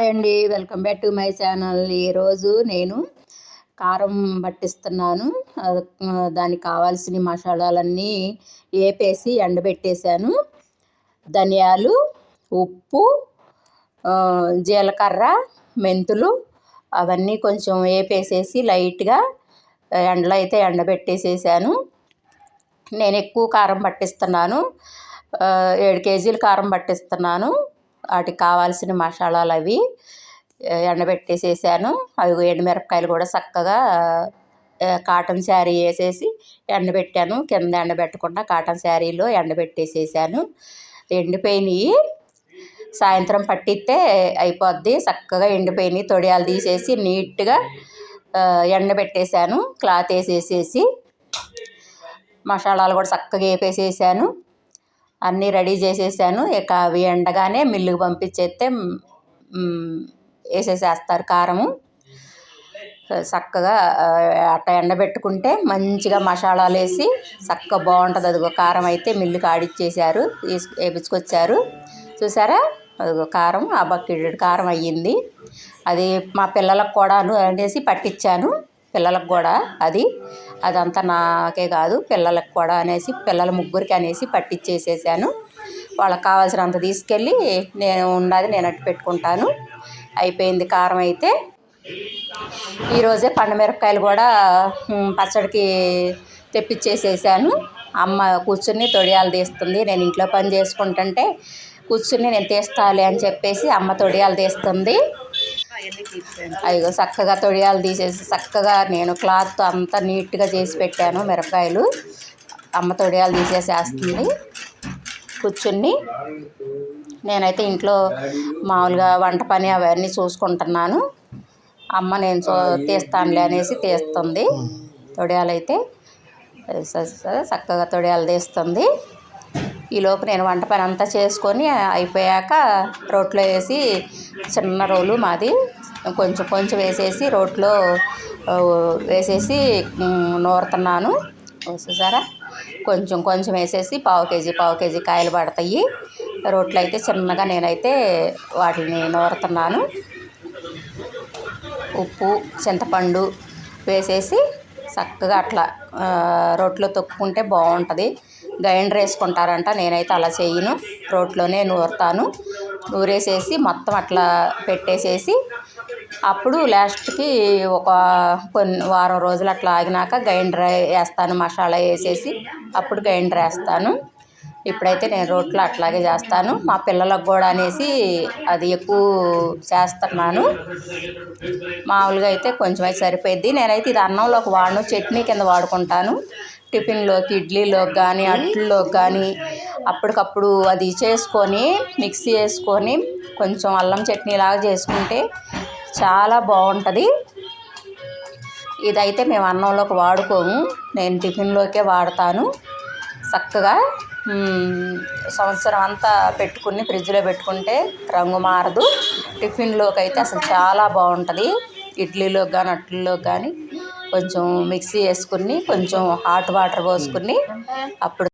Hi అండి. Welcome back to my channel. ఈరోజు నేను కారం పట్టిస్తున్నాను. దానికి కావాల్సిన మసాలాలన్నీ వేపేసి ఎండబెట్టేశాను. ధనియాలు ఉప్పు జీలకర్ర మెంతులు అవన్నీ కొంచెం వేపేసేసి లైట్గా ఎండలో అయితే ఎండబెట్టేసేసాను. నేను ఎక్కువ కారం పట్టిస్తున్నాను. ఏడు కేజీలు కారం పట్టిస్తున్నాను. వాటికి కావాల్సిన మసాలాలు అవి ఎండబెట్టేసేసాను. అవి ఎండుమిరపకాయలు కూడా చక్కగా కాటన్ శారీ వేసేసి ఎండబెట్టాను. కింద ఎండబెట్టకుండా కాటన్ శారీలో ఎండబెట్టేసేసాను. ఎండిపోయినాయి. సాయంత్రం పట్టిస్తే అయిపోద్ది. చక్కగా ఎండిపోయినాయి. తొడియాలు తీసేసి నీట్గా ఎండబెట్టేసాను. క్లాత్ వేసేసేసి మసాలాలు కూడా చక్కగా వేపేసేసాను. అన్నీ రెడీ చేసేసాను. ఇక అవి ఎండగానే మిల్లుకి పంపించేస్తే వేసేసేస్తారు కారము. చక్కగా అట్ట ఎండబెట్టుకుంటే మంచిగా మసాలాలు వేసి చక్కగా బాగుంటుంది. అదిగో కారం అయితే మిల్లుకి ఆడిచ్చేసారు వేపించుకొచ్చారు. చూసారా? అదిగో కారం ఆ బకెట్ కారం అయ్యింది. అది మా పిల్లలకు కూడా అనేసి పట్టించాను పిల్లలకు కూడా అది. అదంతా నాకే కాదు పిల్లలకు కూడా అనేసి పిల్లల ముగ్గురికి అనేసి పట్టించేసేసాను వాళ్ళకి కావాల్సినంత తీసుకెళ్ళి నేను ఉన్నది నేను అట్టు పెట్టుకుంటాను. అయిపోయింది కారం అయితే. ఈరోజే పండుమిరపకాయలు కూడా పచ్చడికి తెప్పించేసేసాను అమ్మ కూర్చుని తొడియాలు తీస్తుంది నేను ఇంట్లో పని చేసుకుంటుంటే కూర్చుని నేను తీస్తాలి అని చెప్పేసి అమ్మ తొడియాలు తీస్తుంది. అయ్యో చక్కగా తొడియాలు తీసేసి చక్కగా నేను క్లాత్ అంతా నీట్గా చేసి పెట్టాను మిరపకాయలు. అమ్మ తొడియాలు తీసేసేస్తుంది. కూర్చుని నేనైతే ఇంట్లో మామూలుగా వంట పని అవన్నీ చూసుకుంటున్నాను. అమ్మ నేను చూ తీస్తానులే అనేసి తీస్తుంది తొడియాలైతే. చక్కగా తొడియాలు తీస్తుంది. ఈలోపు నేను వంట పని అంతా చేసుకొని అయిపోయాక రోట్లో వేసి చిన్న రోలు మాది. కొంచెం కొంచెం వేసేసి రోట్లో వేసేసి నూరుతున్నాను. చూసారా? కొంచెం కొంచెం వేసేసి పావు కేజీ పావు కేజీ కాయలు పడతాయి. రోట్లో అయితే చిన్నగా నేనైతే వాటిని నూరుతున్నాను. ఉప్పు చింతపండు వేసేసి చక్కగా అట్లా రోట్లో తొక్కుకుంటే బాగుంటుంది. గ్రైండర్ వేసుకుంటారంట నేనైతే అలా చేయను. రోట్లోనే నూరుతాను. నూరేసేసి మొత్తం అట్లా పెట్టేసేసి అప్పుడు లాస్ట్కి ఒక కొన్ని వారం రోజులు అట్లా ఆగినాక గ్రైండర్ వేస్తాను మసాలా వేసేసి అప్పుడు గ్రైండర్ వేస్తాను. ఇప్పుడైతే నేను రోట్లో అట్లాగే చేస్తాను. మా పిల్లలకు కూడా అనేసి అది ఎక్కువ చేస్తున్నాను. మామూలుగా అయితే కొంచెం అయితే సరిపోద్ది నేనైతే ఇది అన్నంలోకి వాడను. చట్నీ కింద వాడుకుంటాను. టిఫిన్లోకి ఇడ్లీలోకి కానీ అట్లలోకి కానీ అప్పటికప్పుడు అది చేసుకొని మిక్సీ వేసుకొని కొంచెం అల్లం చట్నీ లాగా చేసుకుంటే చాలా బాగుంటుంది. ఇదైతే మేము అన్నంలోకి వాడుకోము. నేను టిఫిన్లోకే వాడతాను. చక్కగా సంవత్సరం అంతా పెట్టుకుని ఫ్రిడ్జ్లో పెట్టుకుంటే రంగు మారదు. టిఫిన్లోకి అయితే అసలు చాలా బాగుంటుంది. ఇడ్లీలోకి కానీ అట్లలోకి కానీ కొంచెం మిక్సీ వేసుకుని కొంచెం హాట్ వాటర్ పోసుకుని అప్పుడు